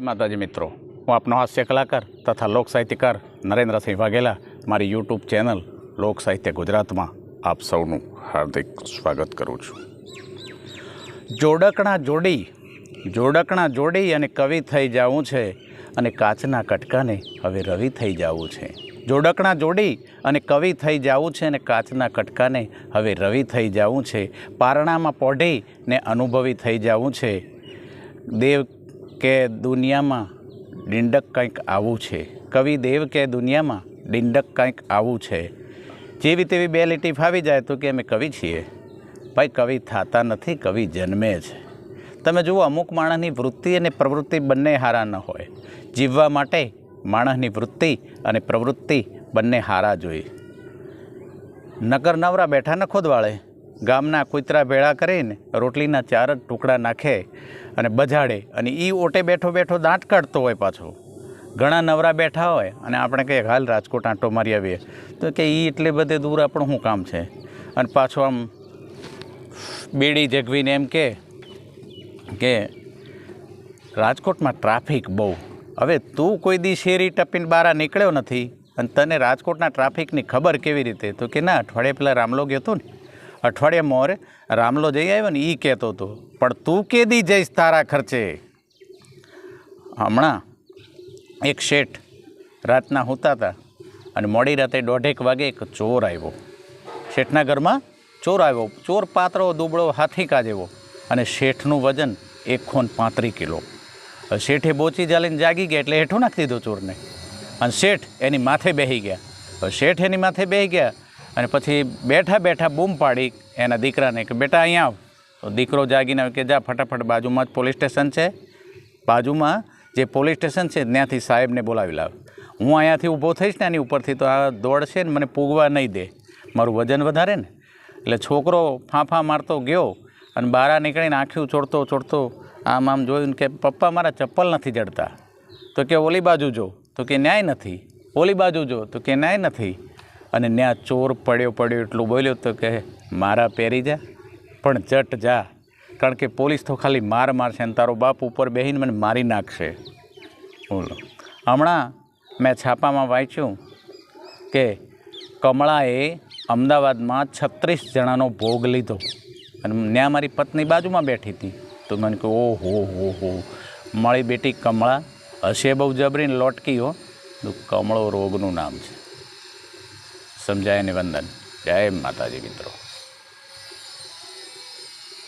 માતાજી મિત્રો. હું આપનો હાસ્ય કલાકાર તથા લોક સાહિત્યકાર નરેન્દ્રસિંહ વાઘેલા. મારી યુટ્યુબ ચેનલ લોક સાહિત્ય ગુજરાતમાં આપ સૌનું હાર્દિક સ્વાગત કરું છું. જોડકણા જોડી જોડકણા જોડી અને કવિ થઈ જવું છે અને કાચના કટકાને હવે રવિ થઈ જાવું છે. જોડકણા જોડી અને કવિ થઈ જવું છે અને કાચના કટકાને હવે રવિ થઈ જાવું છે. પારણામાં પોઢી ને અનુભવી થઈ જાવું છે. દેવ કે દુનિયામાં ડિંડક કંઈક આવું છે. કવિ દેવ કે દુનિયામાં ડિંડક કંઈક આવું છે. જેવી તેવી બે લીટી ફાવી જાય તો કે અમે કવિ છીએ. ભાઈ, કવિ થતા નથી, કવિ જન્મે છે. તમે જુઓ, અમુક માણસની વૃત્તિ અને પ્રવૃત્તિ બંને હારા ન હોય. જીવવા માટે માણસની વૃત્તિ અને પ્રવૃત્તિ બંને હારા જોઈએ નગર નવરા બેઠા ન ખોદવાળે. ગામના કૂતરા ભેળા કરીને રોટલીના ચાર જ ટુકડા નાખે અને બજાડે અને એ ઓટે બેઠો બેઠો દાંત કાઢતો હોય પાછો. ઘણા નવરા બેઠા હોય અને આપણે કહીએ હાલ રાજકોટ આંટો મારી આવીએ. તો કે એ એટલે બધે દૂર આપણું શું કામ છે? અને પાછો આમ બેડી જગવીને એમ કે કે રાજકોટમાં ટ્રાફિક બહુ. હવે તું કોઈ દી શેરી ટપીને બહાર નીકળ્યો નથી અને તને રાજકોટના ટ્રાફિકની ખબર કેવી રીતે? તો કે ના, અઠવાડિયે પહેલાં રામલો ગયો હતો ને. અઠવાડિયે મોરે રામલો જઈ આવ્યો ને એ કહેતો હતો, પણ તું કે દી જઈશ તારા ખર્ચે? હમણાં એક શેઠ રાતના હોતા હતા અને મોડી રાતે દોઢેક વાગે એક ચોર આવ્યો. શેઠના ઘરમાં ચોર આવ્યો. ચોર પાતળો દુબળો હાથીકા જેવો અને શેઠનું વજન એક ખોન પાંત્રીસ કિલો. શેઠે બોચી ચાલીને જાગી ગયા એટલે હેઠું નાખી દીધો ચોરને. અને શેઠ એની માથે બેસી ગયા. શેઠ એની માથે બેસી ગયા અને પછી બેઠા બેઠા બૂમ પાડી એના દીકરાને કે, બેટા અહીંયા આવ. તો દીકરો જાગીને કે, જા, ફટાફટ બાજુમાં જ પોલીસ સ્ટેશન છે. બાજુમાં જે પોલીસ સ્ટેશન છે, ત્યાંથી સાહેબને બોલાવી લાવ. હું અહીંયાથી ઊભો થઈશ ને એની ઉપરથી તો આ દોડશે ને મને પૂગવા નહીં દે. મારું વજન વધારે ને. એટલે છોકરો ફાંફા મારતો ગયો અને બહાર નીકળીને આંખ્યું ચોડતો ચોડતો આમ આમ જોયું કે, પપ્પા, મારા ચપ્પલ નથી જડતા. તો કે, ઓલી બાજુ જો. તો કે, ન્યાય નથી. ઓલી બાજુ જો. તો કે, ન્યાય નથી. અને ત્યાં ચોર પડ્યો પડ્યો એટલું બોલ્યો તો કે મારા પહેરી જા, પણ જટ જા, કારણ કે પોલીસ તો ખાલી માર મારશે અને તારો બાપ ઉપર બેહીને મને મારી નાખશે. બોલો. હમણાં મેં છાપામાં વાંચ્યું કે કમળાએ અમદાવાદમાં છત્રીસ જણાનો ભોગ લીધો અને ત્યાં મારી પત્ની બાજુમાં બેઠી હતી. તો મને કહ્યું ઓ હો હો હો મારી બેટી કમળા હશે બહુ જબરીને લોટકી હો. કમળો રોગનું નામ છે. સમજાય ને વંદન. જય માતાજી મિત્રો.